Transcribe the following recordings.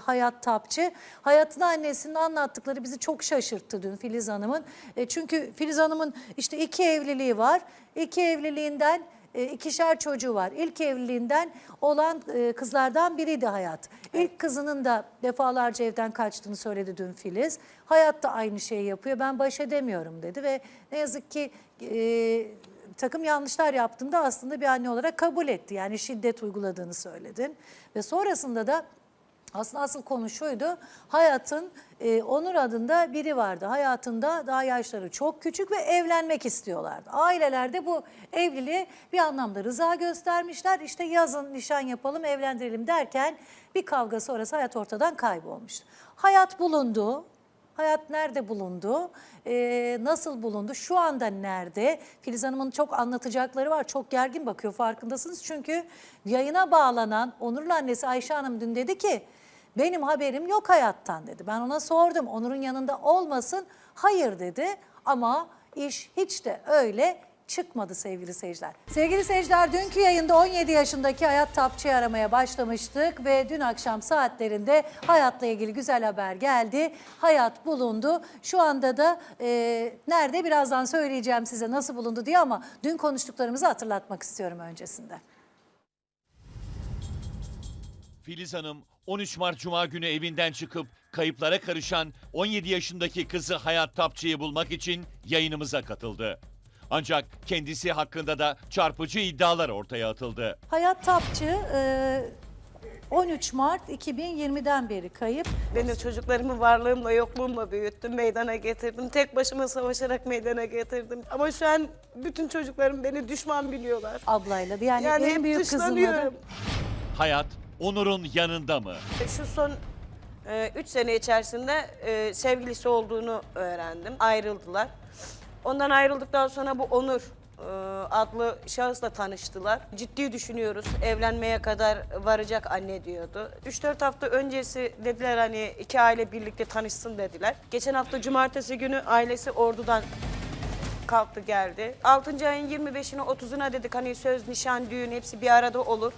Hayat Tapçı. Hayatın annesinin anlattıkları bizi çok şaşırttı dün Filiz Hanım'ın. E, çünkü Filiz Hanım'ın işte iki evliliği var. İki evliliğinden e, ikişer çocuğu var. İlk evliliğinden olan e, kızlardan biriydi Hayat. İlk kızının da defalarca evden kaçtığını söyledi dün Filiz. Hayat da aynı şeyi yapıyor. Ben baş edemiyorum dedi ve ne yazık ki e, takım yanlışlar yaptığında aslında bir anne olarak kabul etti. Yani şiddet uyguladığını söyledin. Ve sonrasında da aslında asıl konu şuydu. Hayat'ın e, Onur adında biri vardı. Hayatında daha yaşları çok küçük ve evlenmek istiyorlardı. Ailelerde bu evliliğe bir anlamda rıza göstermişler. İşte yazın nişan yapalım, evlendirelim derken bir kavga sonrası Hayat ortadan kaybolmuştu. Hayat bulundu. Hayat nerede bulundu? Ee, nasıl bulundu? Şu anda nerede? Filiz Hanım'ın çok anlatacakları var. Çok gergin bakıyor farkındasınız. Çünkü yayına bağlanan Onur'la annesi Ayşe Hanım dün dedi ki benim haberim yok hayattan dedi. Ben ona sordum Onur'un yanında olmasın. Hayır dedi ama iş hiç de öyle çıkmadı sevgili seyirciler. Sevgili seyirciler dünkü yayında 17 yaşındaki Hayat Tapçı'yı aramaya başlamıştık ve dün akşam saatlerinde Hayat'la ilgili güzel haber geldi. Hayat bulundu. Şu anda da e, nerede birazdan söyleyeceğim size nasıl bulundu diye ama dün konuştuklarımızı hatırlatmak istiyorum öncesinde. Filiz Hanım 13 Mart Cuma günü evinden çıkıp kayıplara karışan 17 yaşındaki kızı Hayat Tapçı'yı bulmak için yayınımıza katıldı. Ancak kendisi hakkında da çarpıcı iddialar ortaya atıldı. Hayat Tapçı e, 13 Mart 2020'den beri kayıp. Ben de çocuklarımı varlığımla yokluğumla büyüttüm, meydana getirdim. Tek başıma savaşarak meydana getirdim. Ama şu an bütün çocuklarım beni düşman biliyorlar. ablayla. Yani, Yani en büyük kızınla da. Hayat Onur'un yanında mı? Şu son 3 sene içerisinde e, sevgilisi olduğunu öğrendim. Ayrıldılar. Ondan ayrıldıktan sonra bu Onur e, adlı şahısla tanıştılar. Ciddi düşünüyoruz. Evlenmeye kadar varacak anne diyordu. 3-4 hafta öncesi dediler hani iki aile birlikte tanışsın dediler. Geçen hafta cumartesi günü ailesi ordudan kalktı geldi. 6. ayın 25'ine 30'una dedik hani söz, nişan, düğün hepsi bir arada olur.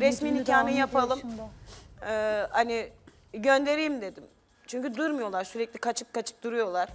Resmi nikahını yapalım. Ee, hani göndereyim dedim. Çünkü durmuyorlar sürekli kaçıp kaçıp duruyorlar.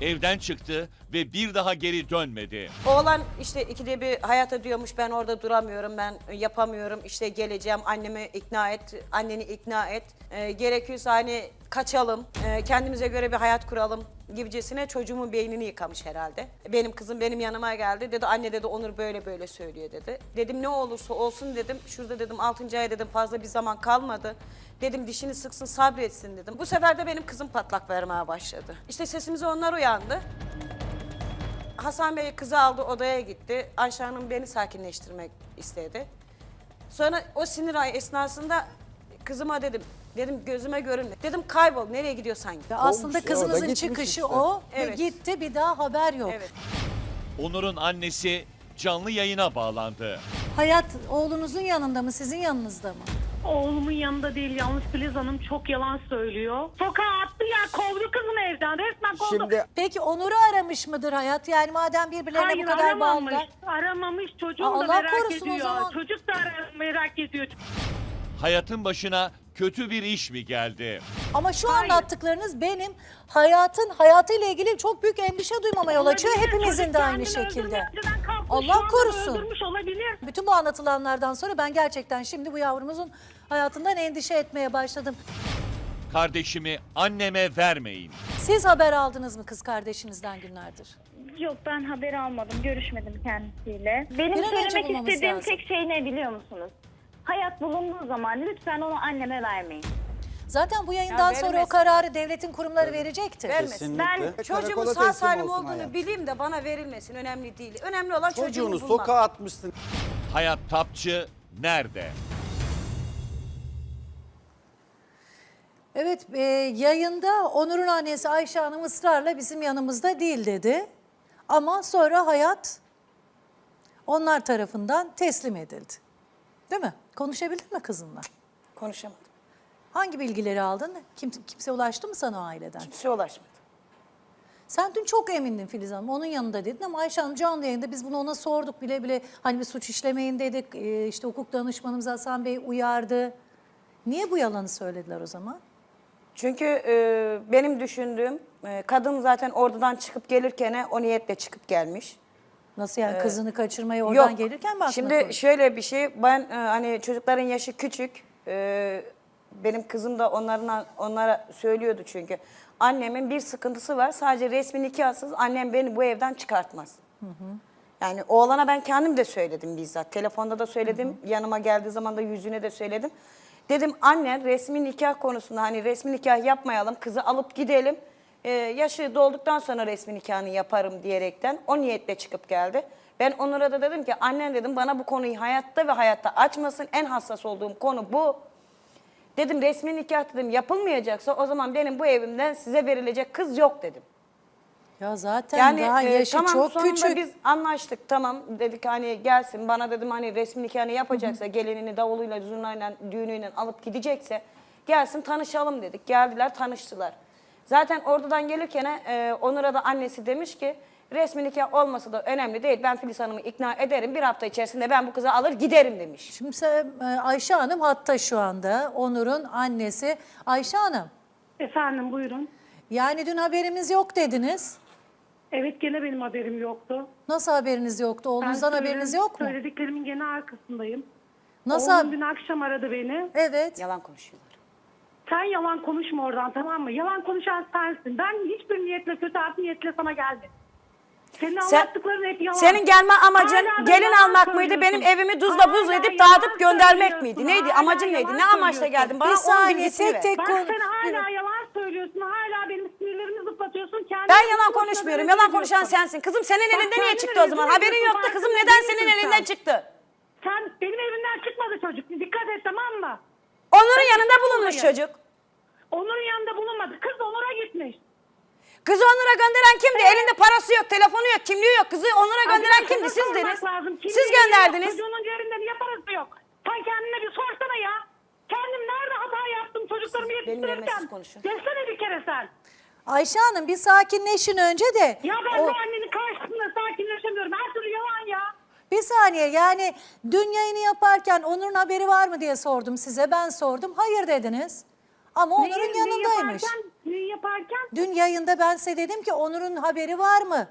Evden çıktı ve bir daha geri dönmedi. Oğlan işte ikide bir hayata diyormuş ben orada duramıyorum ben yapamıyorum işte geleceğim annemi ikna et anneni ikna et Ee, gerekiyorsa hani kaçalım ee, kendimize göre bir hayat kuralım gibicesine çocuğumun beynini yıkamış herhalde. Benim kızım benim yanıma geldi dedi anne dedi Onur böyle böyle söylüyor dedi. Dedim ne olursa olsun dedim şurada dedim 6. ay dedim fazla bir zaman kalmadı. Dedim dişini sıksın sabretsin dedim. Bu sefer de benim kızım patlak vermeye başladı. İşte sesimize onlar uyandı. Hasan Bey kızı aldı odaya gitti. Ayşe Hanım beni sakinleştirmek istedi. Sonra o sinir ay esnasında kızıma dedim. Dedim gözüme görünme. Dedim kaybol nereye gidiyorsan git. Aslında kızınızın gitmiş çıkışı işte. o Evet. ve gitti bir daha haber yok. Evet. Onur'un annesi canlı yayına bağlandı. Hayat oğlunuzun yanında mı sizin yanınızda mı? Oğlumun yanında değil yalnız Filiz Hanım çok yalan söylüyor. Sokağa attı ya kovdu kızımı evden resmen kovdu. Şimdi Peki Onur'u aramış mıdır Hayat? Yani madem birbirlerine Hayır bu kadar aramamış. bağlılar. Aramamış çocuğum Aa, da Allah merak korusun o ediyor. zaman. Çocuk da ara- merak ediyor. Hayatın başına kötü bir iş mi geldi? Ama şu Hayır. anlattıklarınız benim hayatın hayatıyla ilgili çok büyük endişe duymama yol açıyor. Olabilir, Hepimizin çocuk de aynı kendini şekilde. kalkmış, Allah şu anda korusun. Öldürmüş olabilir. Bütün bu anlatılanlardan sonra ben gerçekten şimdi bu yavrumuzun hayatından endişe etmeye başladım. Kardeşimi anneme vermeyin. Siz haber aldınız mı kız kardeşinizden günlerdir? Yok ben haber almadım, görüşmedim kendisiyle. Benim Bir an önce söylemek bulmamız istediğim lazım. tek şey ne biliyor musunuz? Hayat bulunduğu zaman lütfen onu anneme vermeyin. Zaten bu yayından Ya sonra o vermesin. kararı devletin kurumları verecektir. Vermesin. kesinlikle. Ben- Çocuğumun Karakola sağ teslim salim olsun olduğunu hayat. bileyim de bana verilmesin önemli değil. Önemli olan Çocuğunu bulmak. sokağa atmışsın. Hayat Tapçı nerede? Evet e, yayında Onur'un annesi Ayşe Hanım ısrarla bizim yanımızda değil dedi. Ama sonra hayat onlar tarafından teslim edildi. Değil mi? Konuşabildin mi kızınla? Konuşamadım. Hangi bilgileri aldın? Kim, kimse ulaştı mı sana aileden? Kimse ulaşmadı. Sen dün çok emindin Filiz Hanım. Onun yanında dedin ama Ayşe Hanım canlı yayında biz bunu ona sorduk bile bile. Hani bir suç işlemeyin dedik. e, işte hukuk danışmanımız Hasan Bey uyardı. Niye bu yalanı söylediler o zaman? Çünkü e, benim düşündüğüm e, kadın zaten oradan çıkıp gelirken o niyetle çıkıp gelmiş. Nasıl yani kızını kaçırmaya oradan gelirken mi aklına Şimdi koydu? şöyle bir şey ben e, hani çocukların yaşı küçük. e, benim kızım da onların onlara söylüyordu çünkü. Annemin bir sıkıntısı var. Sadece resmi nikahsız annem beni bu evden çıkartmaz. Yani oğlana ben kendim de söyledim bizzat. Telefonda da söyledim. Yanıma geldiği zaman da yüzüne de söyledim. Dedim anne resmi nikah konusunda hani resmi nikah yapmayalım. Kızı alıp gidelim. Ee, yaşı dolduktan sonra resmi nikahını yaparım diyerekten o niyetle çıkıp geldi. Ben Onur'a da dedim ki annen dedim bana bu konuyu hayatta ve hayatta açmasın. En hassas olduğum konu bu. Dedim resmi nikah dedim yapılmayacaksa o zaman benim bu evimden size verilecek kız yok dedim. Ya zaten Yani daha e, yaşı tamam çok sonunda küçük. biz anlaştık tamam dedik hani gelsin bana dedim hani resmi nikahını yapacaksa gelinini davuluyla zurnayla düğünüyle alıp gidecekse gelsin tanışalım dedik. Geldiler tanıştılar. Zaten oradan gelirken e, Onur'a da annesi demiş ki resmi nikah olması da önemli değil. Ben Filiz Hanım'ı ikna ederim. Bir hafta içerisinde ben bu kızı alır giderim demiş. Şimdi sen, e, Ayşe Hanım hatta şu anda Onur'un annesi. Ayşe Hanım Efendim buyurun. yani dün haberimiz yok dediniz. Evet gene benim haberim yoktu. Nasıl haberiniz yoktu? Ben Oğlunuzdan haberiniz yok mu? Söylediklerimin gene arkasındayım. Nasıl? Oğlum hab- dün akşam aradı beni. Evet. Yalan konuşuyorlar. Sen yalan konuşma oradan tamam mı? Yalan konuşan sensin. Ben hiçbir niyetle kötü art niyetle sana geldim. Senin Sen- anlattıkların hep yalan. Senin gelme amacın Hala da gelin yalan almak mıydı? söylüyorsun. Benim evimi tuzla buz Hala edip yalan dağıtıp göndermek söylüyorsun. miydi? Neydi? Hala Amacın neydi? yalan Ne amaçla söylüyorsun. geldin? Bana Bir onun saniye bilgisini tek ver. tek Bak konu. sen hala yalan söylüyorsun. Hala benim sinirlerimi zıplatıyorsun. Kendini Ben yalan konuşmuyorum. böyle Yalan konuşan sensin. Kızım senin Bak elinde niye kendini çıktı o zaman? Haberin yoktu kızım. Neden değilsin senin sen. elinden çıktı? Sen benim evimden çıkmadı çocuk. Dikkat et tamam mı? Onur'un yanında bulunmuş çocuk. Onur'un yanında bulunmadı. Kız Onur'a gitmiş. Kızı Onur'a gönderen kimdi? Elinde parası yok, telefonu yok, kimliği yok. Kızı Onur'a gönderen kimdi? lazım. Kimliği Siz yok, gönderdiniz. Çocuğunun yerinde niye parası yok? Sen kendine bir sorsana ya. Kendim nerede hata yaptım çocuklarımı Siz benimle yetiştirirken? siz konuşun. Desene bir kere sen. Ayşe Hanım bir sakinleşin önce de. Ya ben O- bu annenin karşısında sakinleşemiyorum. Her türlü yalan ya. Bir saniye yani dün yayını yaparken Onur'un haberi var mı diye sordum size. Ben sordum. Hayır dediniz. Ama Onur'un Neyi- neyi yanındaymış. yaparken- yaparken? Dün yayında ben size dedim ki Onur'un haberi var mı?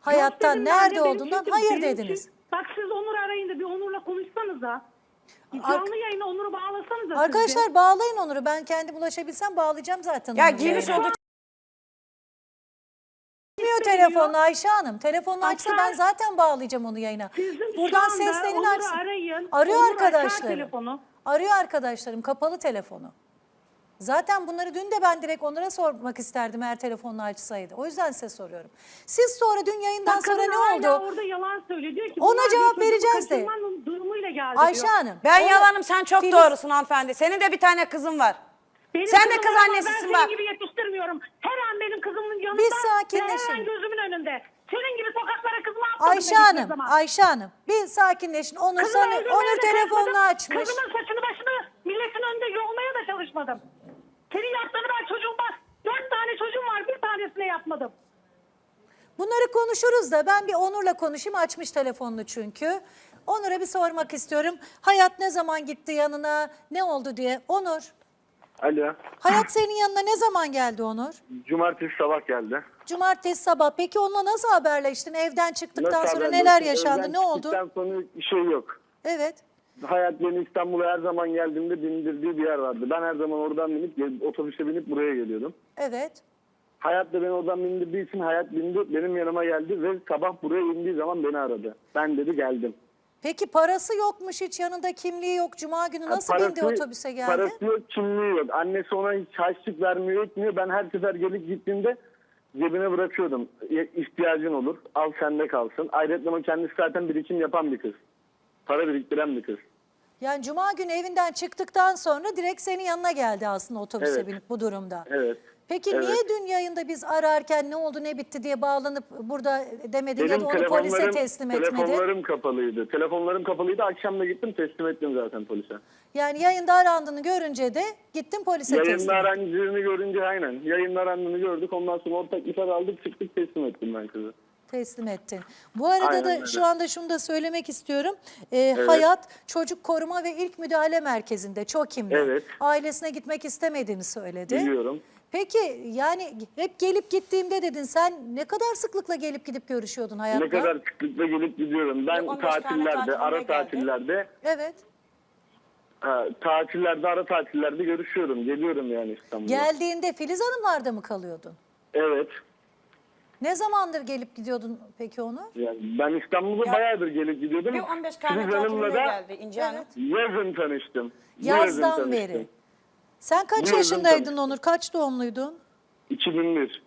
Hayattan dedim nerede olduğundan çünkü- hayır benim dediniz. çünkü- Bak siz Onur arayın da bir Onur'la konuşsanıza. Ar- Canlı yayına Onur'u bağlasanıza siz de. Arkadaşlar bağlayın Onur'u. Ben kendi ulaşabilsem bağlayacağım zaten. Ya yayına. olduğu Açmıyor telefonunu Ayşe Hanım. Telefonunu açsa ben zaten bağlayacağım onu yayına. Sizin Buradan Onur'u açsın. arayın. Arıyor Onur arkadaşlarım. Arıyor arkadaşlarım. Kapalı telefonu. Zaten bunları dün de ben direkt Onur'a sormak isterdim eğer telefonunu açsaydı. O yüzden size soruyorum. Siz sonra dün yayından Bak sonra kadın ne hala oldu? orada yalan söylüyor. Diyor ki Ona bunlar cevap bir çocuğu vereceğiz de. kaçırmanın durumuyla geldi Ayşe diyor. Hanım. Ben ona- yalanım sen çok Filiz- doğrusun hanımefendi. Senin de bir tane kızın var. Benim Sen de kızım kız var ama annesisin ben bak. senin gibi yetiştirmiyorum. Her an benim kızımın yanında. Bir Ve her sakinleşin. an gözümün önünde. Senin gibi sokaklara kızımı atmadım Ayşe hiçbir Hanım, zaman. Ayşe Hanım bir sakinleşin. Onur, sana, öldürmeye Onur telefonunu açmış. Kızımın saçını başını milletin önünde yolmaya da çalışmadım. Senin yaptığını ben çocuğum var. Dört tane çocuğum var bir tanesine yapmadım. Bunları konuşuruz da ben bir Onur'la konuşayım. Açmış telefonunu çünkü. Onur'a bir sormak istiyorum. Hayat ne zaman gitti yanına? Ne oldu diye. Onur, Alo. Hayat senin yanına ne zaman geldi Onur? Cumartesi sabah geldi. Cumartesi sabah. Peki onunla nasıl haberleştin? Evden çıktıktan Nasıl sonra haberleştik? neler yaşandı? Evden Ne oldu? çıktıktan sonra bir şey yok. Evet. Hayat beni İstanbul'a her zaman geldiğimde bindirdiği bir yer vardı. Ben her zaman oradan binip otobüse binip buraya geliyordum. Evet. Hayat da beni oradan bindirdiği için hayat bindi benim yanıma geldi ve sabah buraya indiği zaman beni aradı. Ben dedi geldim. Peki parası yokmuş hiç yanında kimliği yok. Cuma günü nasıl bindi otobüse geldi? Parası yok, kimliği yok. Annesi ona hiç harçlık vermiyor, etmiyor. Ben her sefer gelip gittiğimde cebine bırakıyordum. Ya- İhtiyacın olur, al sende kalsın. Ayrıca kendisi zaten birikim yapan bir kız. Para biriktiren bir kız. Yani Cuma günü evinden çıktıktan sonra direkt senin yanına geldi aslında otobüse Evet. binip bu durumda. Evet. Peki Evet. niye dün yayında biz ararken ne oldu ne bitti diye bağlanıp burada demedin ya da onu polise teslim etmedi? telefonlarım kapalıydı. Telefonlarım kapalıydı. Akşam da gittim teslim ettim zaten polise. Yani yayında arandığını görünce de gittin polise teslim Yayında ettin. arandığını görünce aynen. Yayında arandığını gördük. Ondan sonra ortak ifade aldık çıktık teslim ettim ben kızı. Teslim ettin. Bu arada Aynen da öyle. şu anda şunu da söylemek istiyorum. Ee, Hayat Çocuk Koruma ve İlk Müdahale Merkezi'nde Çokim'de. Evet. Ailesine gitmek istemediğini söyledi. Biliyorum. Peki yani hep gelip gittiğimde dedin sen ne kadar sıklıkla gelip gidip görüşüyordun Hayat'la? Ne kadar sıklıkla gelip gidiyorum. Ben Bir 15 tane tatillerde, ara geldi. tatillerde, Evet. ha, tatillerde, ara tatillerde görüşüyorum. Geliyorum yani İstanbul'a. Geldiğinde Filiz Hanımlar'da mı kalıyordun? Evet. Ne zamandır gelip gidiyordun peki onu? Yani ben İstanbul'a Ya- bayağıdır gelip gidiyordum. Bir 15 tane Filiz Hanım'la tatiline da geldi İnci Hanım. yazın tanıştım. Bu yazın Yazdan tanıştım. beri. Sen kaç yazın yaşındaydın tanıştım. Onur? Kaç doğumluydun? 2001.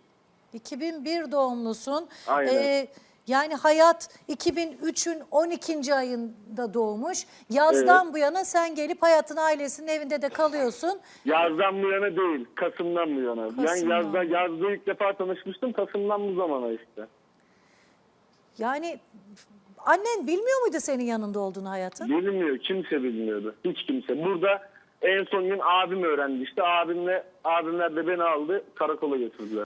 2001 doğumlusun. Aynen. Ee, yani hayat 2003'ün 12. ayında doğmuş. Yazdan bu yana sen gelip hayatın ailesinin evinde de kalıyorsun. Yazdan bu yana değil, Kasım'dan bu yana. Ben Kasım'dan. yazda, yazda ilk defa tanışmıştım, Kasım'dan bu zamana işte. Yani annen bilmiyor muydu senin yanında olduğunu hayatın? Bilmiyor, kimse bilmiyordu. Hiç kimse. Burada en son gün abim öğrendi işte. Abimle, abimler de beni aldı, karakola götürdüler.